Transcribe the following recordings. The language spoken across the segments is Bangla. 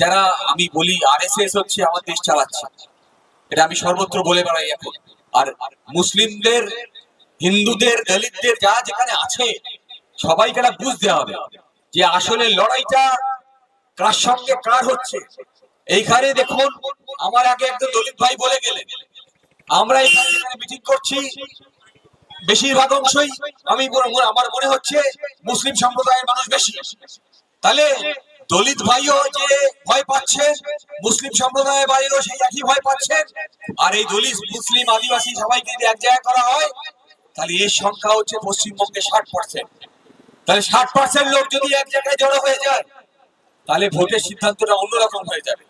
যারা আমি বলি আর এস এস হচ্ছে আমার দেশ চালাচ্ছে। এটা আমি সর্বত্র বলে বেড়াই এখন। আর মুসলিমদের, হিন্দুদের, দলিতদের যা যেখানে আছে, সবাইকে এটা বুঝতে হবে যে আসলে লড়াইটা কার সঙ্গে কার হচ্ছে। এইখানে দেখুন, আমার আগে একজন দলিত ভাই বলে গেলেন, আমরা এখানে মিটিং করছি, বেশিরভাগ অংশই আমি আমার মনে হচ্ছে মুসলিম সম্প্রদায়ের মানুষ বেশি। তাহলে দলিত ভাইও যে ভয় পাচ্ছে, মুসলিম সম্প্রদায়ের বাইরেও সেই একই ভয় পাচ্ছে। আর এই দলিত মুসলিম আদিবাসী সবাইকে যদি এক জায়গায় করা হয়, তাহলে এর সংখ্যা হচ্ছে পশ্চিমবঙ্গে ষাট পার্সেন্ট তাহলে ষাট পার্সেন্ট লোক যদি এক জায়গায় জড়ো হয়ে যায়, তাহলে ভোটের সিদ্ধান্তটা অন্যরকম হয়ে যাবে।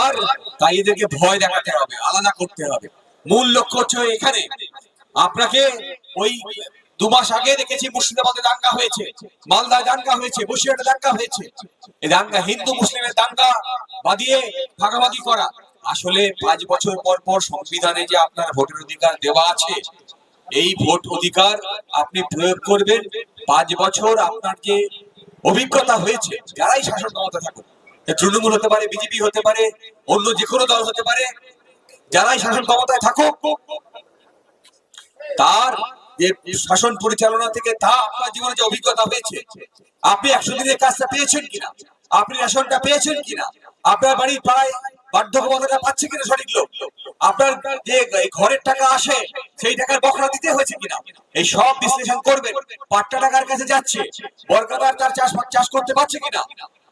আর তাই এদেরকে ভয় দেখাতে হবে, আলাদা করতে হবে। মূল লক্ষ্য হচ্ছে এখানে। আপনাকে ওই দু মাস আগে দেখেছি মুর্শিদাবাদে দাঙ্গা হয়েছে, মালদায় দাঙ্গা হয়েছে, বসিরহাটে দাঙ্গা হয়েছে। এই দাঙ্গা হিন্দু, মুসলিমের দাঙ্গা বাদিয়ে ভাগাভাগি করা। আসলে পাঁচ বছর পর পর সংবিধানে যে আপনার ভোটের অধিকার দেওয়া আছে, এই ভোট অধিকার আপনি প্রয়োগ করবেন। পাঁচ বছর আপনার যে অভিজ্ঞতা হয়েছে, যারাই শাসন ক্ষমতা থাকুক তৃণমূল হতে পারে, বিজেপি হতে পারে, অন্য যে কোনো দল হতে পারে, যারাই শাসন ক্ষমতায় থাকুক, তার যে শাসন পরিচালনা থেকে তা আপনার জীবনে যে অভিজ্ঞতা হয়েছে, আপনি একশো দিনের কাজটা পেয়েছেন কিনা? আপনি রেশনটা পেয়েছেন কিনা? আপনার বাড়ির পাড়ায় পাচ্ছে কিনা সঠিক লোক? আপনার যে ঘরের টাকা আসে, সেই টাকার দিতে হয়েছে কিনা? এই সব বিশ্লেষণ পাট্টা টাকার কাছে যাচ্ছে? বরকাদার তার চাষ চাষ করতে পারছে কিনা?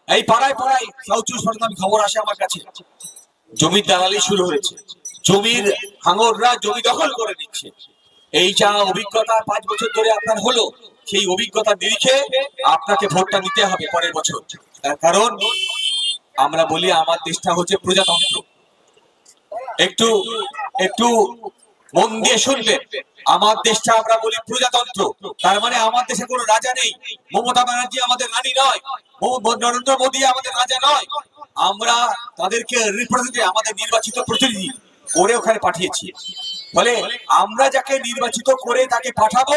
এই পাড়ায় পাড়ায় খবর আসে আমার কাছে। জমির দালালি শুরু হয়েছে। জমির হাঙররা জমি দখল করে নিচ্ছে। এই যা অভিজ্ঞতা পাঁচ বছর ধরে আপনার হলো, সেই অভিজ্ঞতা নিরিখে আপনাকে ভোটটা নিতে হবে পরের বছর। তার কারণ, আমরা বলি আমার দেশটা হচ্ছে প্রজাতন্ত্র। একটু একটু মন দিয়ে শুনবেন। আমার দেশটা আমরা বলি প্রজাতন্ত্র। তার মানে আমার দেশে কোনো রাজা নেই। মমতা ব্যানার্জি আমাদের রানী নয়। নরেন্দ্র মোদী আমাদের রাজা নয়। আমরা তাদেরকে রিপ্রেজেন্টে আমাদের নির্বাচিত প্রতিনিধি করে ওখানে পাঠিয়েছি। ফলে আমরা যাকে নির্বাচিত করে তাকে পাঠাবো,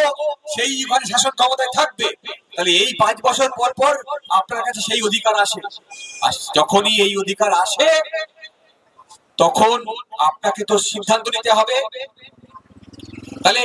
সেই ওখানে শাসন ক্ষমতায় থাকবে। তাহলে এই পাঁচ বছর পর পর আপনার কাছে সেই অধিকার আসে। আর যখনই এই অধিকার আসে, তখন আপনাকে তো সিদ্ধান্ত নিতে হবে। তাহলে